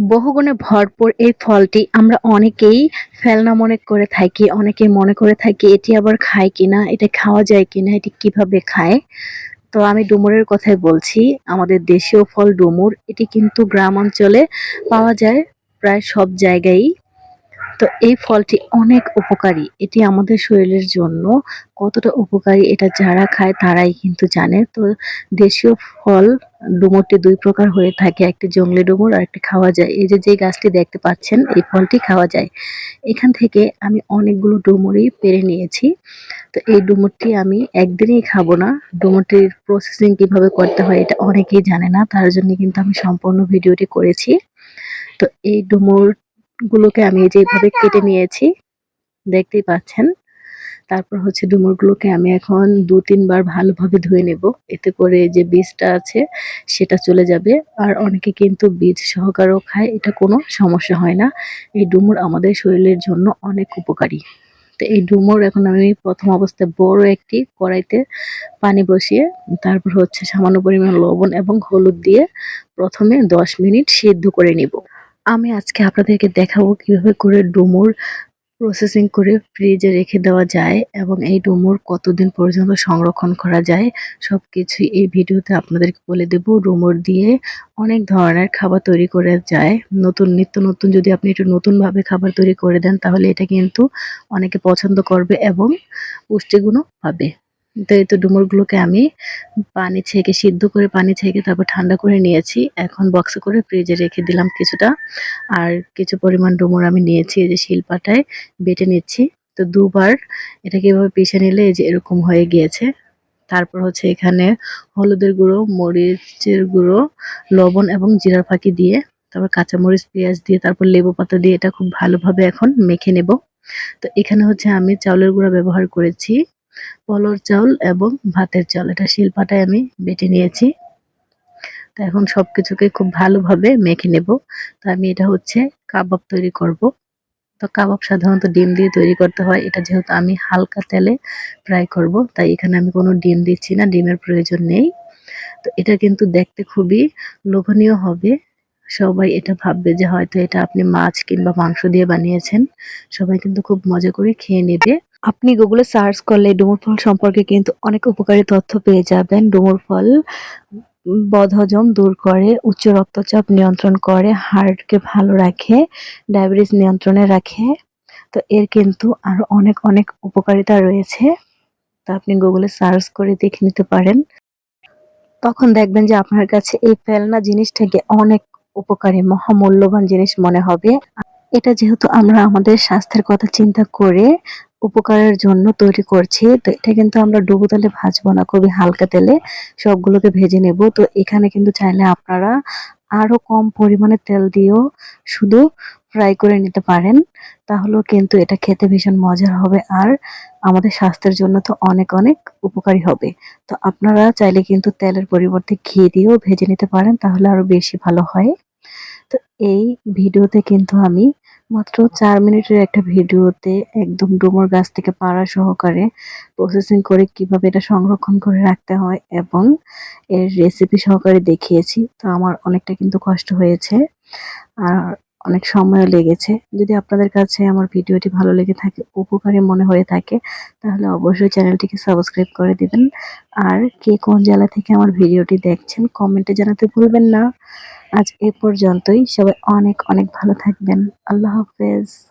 বহুগুণে ভরপুর এই ফলটি আমরা অনেকেই ফেলনা মনে করে থাকি, অনেকেই মনে করে থাকি এটি আবার খায় কিনা, এটা খাওয়া যায় কিনা, এটি কীভাবে খায়। তো আমি ডুমুরের কথাই বলছি, আমাদের দেশীয় ফল ডুমুর, এটি কিন্তু গ্রাম অঞ্চলে পাওয়া যায়, প্রায় সব জায়গায় তো এই ফলটি অনেক উপকারী। এটি আমাদের শরীরের জন্য কতটা উপকারী এটা যারা খায় তারাই কিন্তু জানে। তো দেশীয় ফল ডুমুরটি দুই প্রকার হয়ে থাকে, একটি জঙ্গলি ডুমুর আর একটি খাওয়া যায়। এই যে যে গাছটি দেখতে পাচ্ছেন, এই ফলটি খাওয়া যায়। এখান থেকে আমি অনেকগুলো ডুমুরই পেরে নিয়েছি। তো এই ডুমুরটি আমি একদিনেই খাব না। ডুমুরটির প্রসেসিং কীভাবে করতে হয় এটা অনেকেই জানে না, তার জন্য কিন্তু আমি সম্পূর্ণ ভিডিওটি করেছি। তো এই ডুমুর গুলোকে আমি এই যে এইভাবে কেটে নিয়েছি, দেখতেই পাচ্ছেন। তারপর হচ্ছে ডুমুরগুলোকে আমি এখন দু, তিনবার ভালোভাবে ধুয়ে নেব। এতে করে যে বীজটা আছে সেটা চলে যাবে। আর অনেকে কিন্তু বীজ সহকারেও খায়, এটা কোনো সমস্যা হয় না। এই ডুমুর আমাদের শরীরের জন্য অনেক উপকারী। তো এই ডুমুর এখন আমি প্রথম অবস্থায় বড় একটি কড়াইতে পানি বসিয়ে, তারপর হচ্ছে সামান্য পরিমাণ লবণ এবং হলুদ দিয়ে প্রথমে দশ মিনিট সিদ্ধ করে নিব। আমি আজকে আপনাদেরকে দেখাবো কীভাবে করে ডুমুর প্রসেসিং করে ফ্রিজে রেখে দেওয়া যায় এবং এই ডুমুর কতদিন পর্যন্ত সংরক্ষণ করা যায় সব কিছুই এই ভিডিওতে আপনাদেরকে বলে দেব। ডুমুর দিয়ে অনেক ধরনের খাবার তৈরি করে যায়। নতুন, নিত্য নতুন যদি আপনি একটু নতুনভাবে খাবার তৈরি করে দেন, তাহলে এটা কিন্তু অনেকে পছন্দ করবে এবং পুষ্টিগুণও পাবে। তো এই তো ডুমুরগুলোকে আমি পানি ছেঁকে, সিদ্ধ করে পানি ছেঁকে তারপর ঠান্ডা করে নিয়েছি। এখন বক্সে করে ফ্রিজে রেখে দিলাম কিছুটা। আর কিছু পরিমাণ ডুমুর আমি নিয়েছি, এই যে শিলপাটায় বেটে নিচ্ছি। তো দুবার এটাকে এভাবে পিষে নিলে এই যে এরকম হয়ে গিয়েছে। তারপর হচ্ছে এখানে হলুদের গুঁড়ো, মরিচের গুঁড়ো, লবণ এবং জিরার ফাঁকি দিয়ে, তারপর কাঁচামরিচ, পেঁয়াজ দিয়ে, তারপর লেবু পাতা দিয়ে এটা খুব ভালোভাবে এখন মেখে নেব। তো এখানে হচ্ছে আমি চাউলের গুঁড়া ব্যবহার করেছি। পলর চাউল এবং ভাতের চাউল। এটা শিলপাটায় আমি বেটে নিয়েছি। তো এখন সব কিছুকে খুব ভালোভাবে মেখে নেব। তো আমি এটা হচ্ছে কাবাব তৈরি করব। তো কাবাব সাধারণত ডিম দিয়ে তৈরি করতে হয়। এটা যেহেতু আমি হালকা তেলে ফ্রাই করব, তাই এখানে আমি কোনো ডিম দিচ্ছি না, ডিমের প্রয়োজন নেই। তো এটা কিন্তু দেখতে খুবই লোভনীয় হবে। সবাই এটা ভাববে যে হয়তো এটা আপনি মাছ কিংবা মাংস দিয়ে বানিয়েছেন। সবাই কিন্তু খুব মজা করে খেয়ে নেবে। আপনি গুগলে সার্চ করলে ডুমুর ফল সম্পর্কে কিন্তু অনেক উপকারী তথ্য পেয়ে যাবেন। ডুমুর ফল বদহজম দূর করে, উচ্চ রক্তচাপ নিয়ন্ত্রণ করে, হার্টকে ভালো রাখে, ডায়াবেটিস নিয়ন্ত্রণে রাখে। তো এর কিন্তু আরও অনেক অনেক উপকারিতা রয়েছে। তা আপনি গুগলে সার্চ করে দেখে নিতে পারেন। তখন দেখবেন যে আপনার কাছে এই ফেলনা জিনিসটাকে অনেক উপকারী, মহামূল্যবান জিনিস মনে হবে। এটা যেহেতু আমরা আমাদের স্বাস্থ্যের কথা চিন্তা করে উপকারের জন্য তৈরি করছি। তো এটা কিন্তু আমরা ডুবো তেলে ভাজবো না, খুবই হালকা তেলে সবগুলোকে ভেজে নেব। তো এখানে কিন্তু চাইলে আপনারা আরও কম পরিমাণে তেল দিয়েও শুধু ফ্রাই করে নিতে পারেন। তাহলেও কিন্তু এটা খেতে ভীষণ মজার হবে আর আমাদের স্বাস্থ্যের জন্য তো অনেক অনেক উপকারী হবে। তো আপনারা চাইলে কিন্তু তেলের পরিবর্তে ঘি দিয়েও ভেজে নিতে পারেন, তাহলে আরও বেশি ভালো হয়। তো এই ভিডিওতে কিন্তু আমি মাত্র চার মিনিটের একটা ভিডিওতে একদম ডুমুর গাছ থেকে পাড়া সহকারে প্রসেসিং করে কীভাবে এটা সংরক্ষণ করে রাখতে হয় এবং এর রেসিপি সহকারে দেখিয়েছি। তো আমার অনেকটা কিন্তু কষ্ট হয়েছে। আর অনেক সময়ও লেগেছে। যদি আপনাদের কাছে আমার ভিডিওটি ভালো লেগে থাকে, উপকারী মনে হয়ে থাকে, তাহলে অবশ্যই চ্যানেলটিকে সাবস্ক্রাইব করে দিবেন। আর কে কোন জেলা থেকে আমার ভিডিওটি দেখছেন, কমেন্টে জানাতে ভুলবেন না। আজ এ পর্যন্তই। সবাই অনেক অনেক ভালো থাকবেন। আল্লাহ হাফেজ।